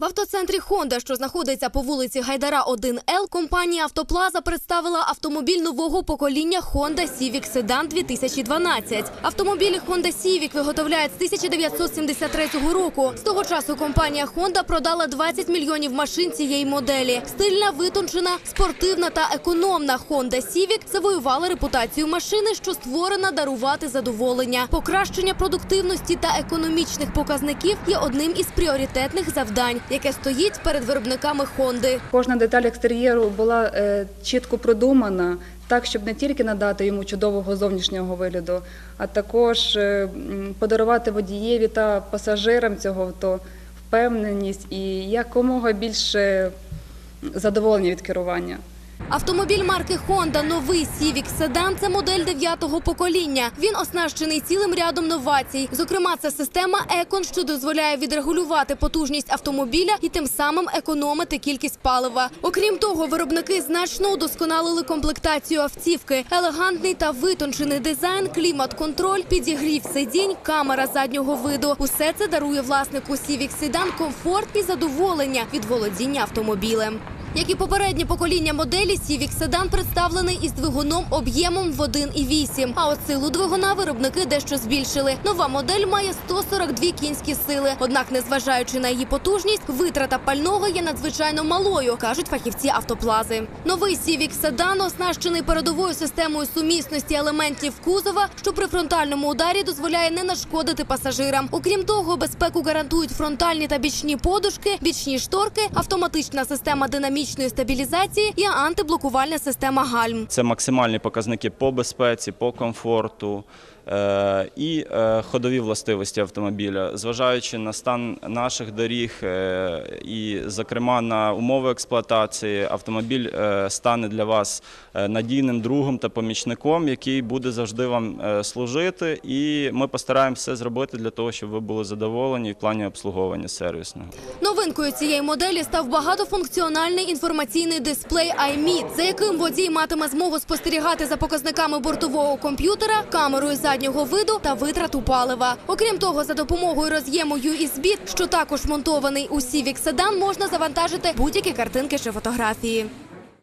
В автоцентрі Honda, що знаходиться по вулиці Гайдара 1Л, компанія Автоплаза представила автомобіль нового покоління Honda Civic Sedan 2012. Автомобілі Honda Civic виготовляють з 1973 року. З того часу компанія Honda продала 20 мільйонів машин цієї моделі. Стильна, витончена, спортивна та економна Honda Civic завоювала репутацію машини, що створена дарувати задоволення. Покращення продуктивності та економічних показників є одним із пріоритетних завдань, яке стоїть перед виробниками Хонди. Кожна деталь екстер'єру була е, чітко продумана, так, щоб не тільки надати йому чудового зовнішнього вигляду, а також е, подарувати водієві та пасажирам цього авто впевненість і якомога більше задоволення від керування. Автомобіль марки Honda новий Civic Sedan – це модель 9-го покоління. Він оснащений цілим рядом новацій. Зокрема, це система Econ, що дозволяє відрегулювати потужність автомобіля і тим самим економити кількість палива. Окрім того, виробники значно удосконалили комплектацію автівки. Елегантний та витончений дизайн, клімат-контроль, підігрів сидінь, камера заднього виду. Усе це дарує власнику Civic Sedan комфорт і задоволення від володіння автомобілем. Як і попереднє покоління моделі, Civic Sedan представлений із двигуном об'ємом в 1,8. А от силу двигуна виробники дещо збільшили. Нова модель має 142 кінські сили. Однак, незважаючи на її потужність, витрата пального є надзвичайно малою, кажуть фахівці автоплази. Новий Civic Sedan оснащений передовою системою сумісності елементів кузова, що при фронтальному ударі дозволяє не нашкодити пасажирам. Окрім того, безпеку гарантують фронтальні та бічні подушки, бічні шторки, автоматична система динамічної стабілізації і антиблокувальна система гальм. Це максимальні показники по безпеці, по комфорту е, і е, ходові властивості автомобіля. Зважаючи на стан наших доріг е, і, зокрема, на умови експлуатації, автомобіль стане для вас надійним другом та помічником, який буде завжди вам служити. І ми постараємося все зробити для того, щоб ви були задоволені в плані обслуговування сервісного. Новинкою цієї моделі став багатофункціональний інформаційний дисплей iMeet, за яким водій матиме змогу спостерігати за показниками бортового комп'ютера, камерою заднього виду та витрату палива. Окрім того, за допомогою роз'єму USB, що також монтований у Civic Sedan, можна завантажити будь-які картинки чи фотографії.